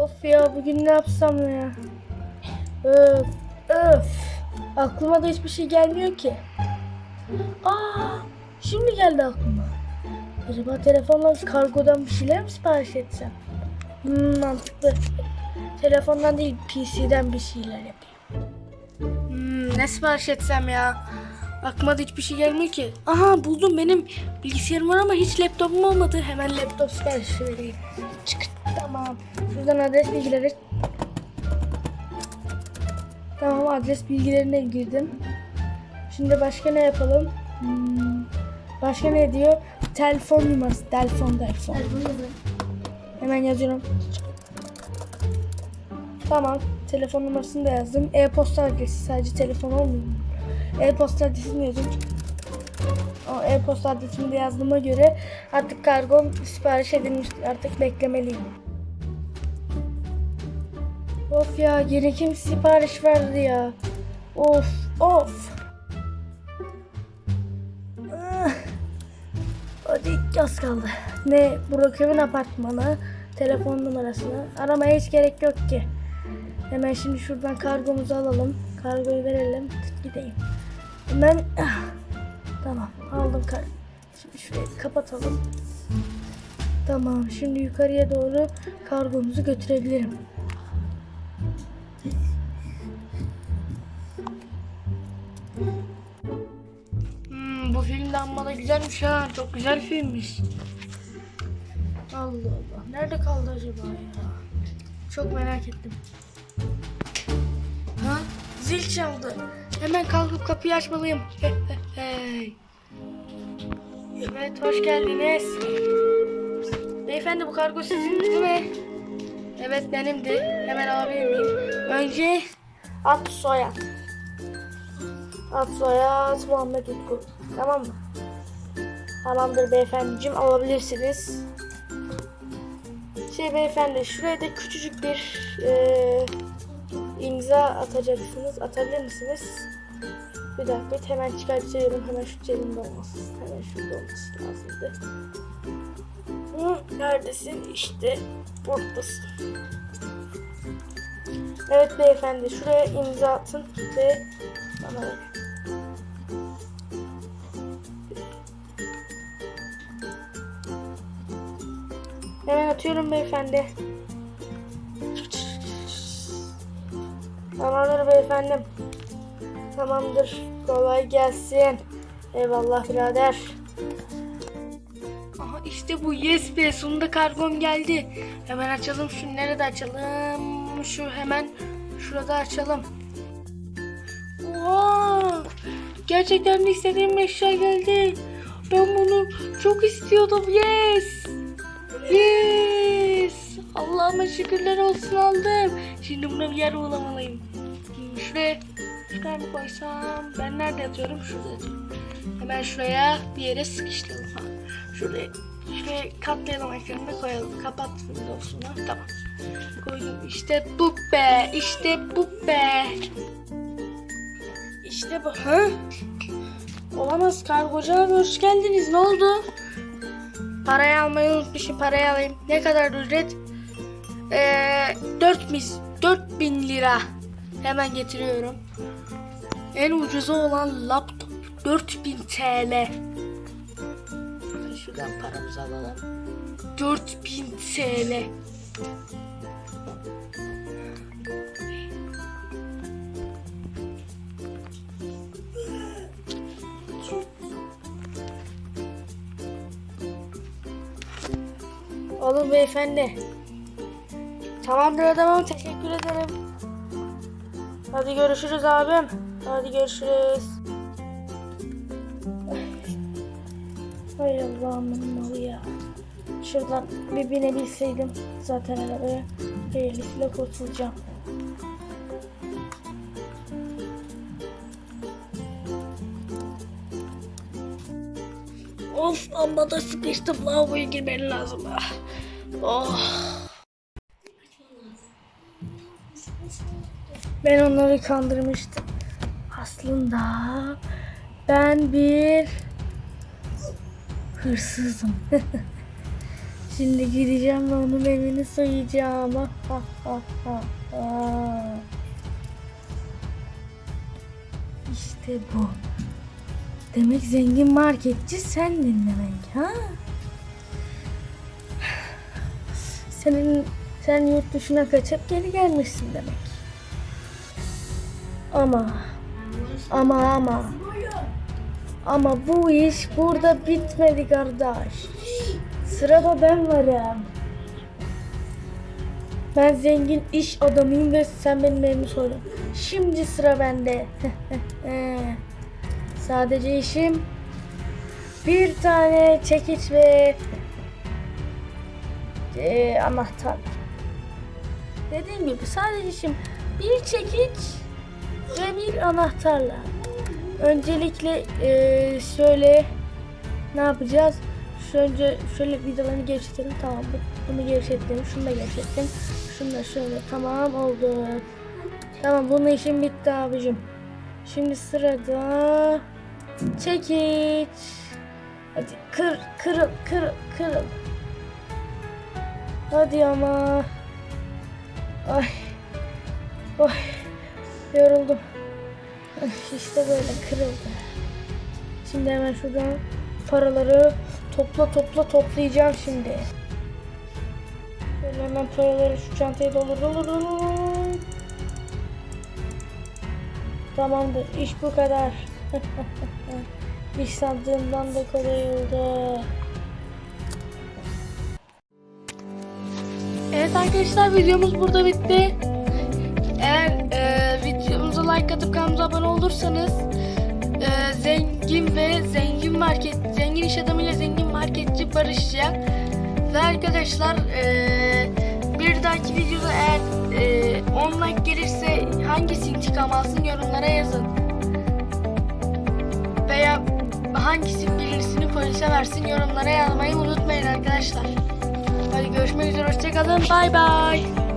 Of ya bugün ne yapsam ya? Öf öf. Aklıma da hiçbir şey gelmiyor ki. Aa, şimdi geldi aklıma. Acaba telefonla kargodan bir şeyler mi sipariş etsem? Hmm, mantıklı. Telefondan değil PC'den bir şeyler yapayım. Hmm, ne sipariş etsem ya? Aklıma da hiçbir şey gelmiyor ki. Aha buldum benim bilgisayarım var ama hiç laptopum olmadı. Hemen laptop siparişi vereyim. Çık tamam. Şuradan adres bilgileri. Tamam adres bilgilerine girdim. Şimdi başka ne yapalım? Hmm, başka ne diyor? Telefon numarası. Telefon telefon. Hemen yazıyorum. Tamam. Telefon numarasını da yazdım. E-posta adresi sadece telefon olmuyor mu? E-posta adresini yazdım. O e-posta adresini de yazdığıma göre artık kargom sipariş edilmiştir. Artık beklemeliyim. Of ya yine kim sipariş verdi ya? Of of. Ah. Hadi az kaldı. Ne Burak'ın apartmanı, telefon numarasını aramaya hiç gerek yok ki. Hemen şimdi şuradan kargomuzu alalım. Kargoyu verelim. Gideyim. Hemen ah, tamam aldım kar. Şimdi şurayı kapatalım. Tamam şimdi yukarıya doğru kargomuzu götürebilirim. Hmm, bu film de amma da güzelmiş ha. Çok güzel filmmiş. Allah Allah. Nerede kaldı acaba ya? Çok merak ettim. Ha? Zil çaldı. Hemen kalkıp kapıyı açmalıyım. Evet, hoş geldiniz. Beyefendi bu kargo sizin değil mi? Evet benimdi. Hemen alabilir miyim? Önce at soyad. Ad soyad Muhammed Utku. Tamam mı? Tamamdır beyefendiciğim alabilirsiniz. Şey beyefendi şuraya da küçücük bir eee, imza atacaksınız. Atabilir misiniz? Bir dakika hemen çıkartıyorum. Hemen şu cebimde olmasın. Hemen şurada olması lazımdı. Hı, neredesin? İşte buradasın. Evet beyefendi şuraya imza atın ve bana verin. Hemen atıyorum beyefendi. Tamamdır beyefendim. Tamamdır. Kolay gelsin. Eyvallah birader. Aha işte bu yes be sonunda kargom geldi. Hemen açalım şunu nerede açalım? Şu hemen şurada açalım. Oha! Gerçekten de istediğim eşya geldi. Ben bunu çok istiyordum. Yes! Yes! Allah'ıma şükürler olsun aldım. Şimdi buna bir yer bulamalıyım. Şuraya, şuraya koysam? Ben nerede yatıyorum? Şurada. Hemen şuraya bir yere sıkıştıralım. Ha, şuraya, şuraya katlayalım ekranını koyalım. Kapat Windows'unu. Tamam. Koydum. İşte bu be. İşte bu be. İşte bu. Ha? Olamaz kargocu abi hoş geldiniz. Ne oldu? Parayı almayı unutmuşum. Parayı alayım. Ne kadar ücret? Ee, 4 mis 4000 lira. Hemen getiriyorum. En ucuzu olan laptop 4000 TL. Şuradan paramızı alalım. 4000 TL. Alın beyefendi. Tamamdır adamım teşekkür ederim. Hadi görüşürüz abim. Hadi görüşürüz. Hay Allah'ımın malı ya. Şuradan bir binebilseydim zaten arabaya. Böylelikle kurtulacağım. Of amma da sıkıştım lavaboya girmem lazım. Oh. Ben onları kandırmıştım. Aslında ben bir hırsızım. Şimdi gideceğim ve onun evini soyacağım. Ah, ah, ah, ah. İşte bu. Demek zengin marketçi sendin demek ha? Senin sen yurt dışına kaçıp geri gelmişsin demek. Ama ama ama ama bu iş burada bitmedi kardeş. Sırada ben varım. Ben zengin iş adamıyım ve sen benim evimi soydun. Şimdi sıra bende. Sadece işim bir tane çekiç ve e, anahtar. Dediğim gibi sadece işim bir çekiç ve bir anahtarla. Öncelikle e, şöyle ne yapacağız? Şu önce şöyle vidalarını gevşetelim. Tamam bu- bunu gevşettim. Şunu da gevşettim. Şunu da şöyle tamam oldu. Tamam bunun işim bitti abicim. Şimdi sırada çekiç. Hadi kır kırıl kırıl kırıl. Hadi ama. Ay. Oy. Yoruldum. İşte böyle kırıldı. Şimdi hemen şuradan paraları topla topla toplayacağım şimdi. Şöyle hemen paraları şu çantaya doldur doldur doldur. Tamamdır iş bu kadar. İş sandığımdan da kolay oldu. Evet arkadaşlar videomuz burada bitti. Like atıp kanalımıza abone olursanız e, zengin ve zengin market zengin iş adamıyla zengin marketçi barışacak. Ve arkadaşlar e, bir dahaki videoda eğer e, 10 like gelirse hangisi intikam alsın yorumlara yazın. Veya hangisi birisini polise versin yorumlara yazmayı unutmayın arkadaşlar. Hadi görüşmek üzere hoşçakalın bay bay.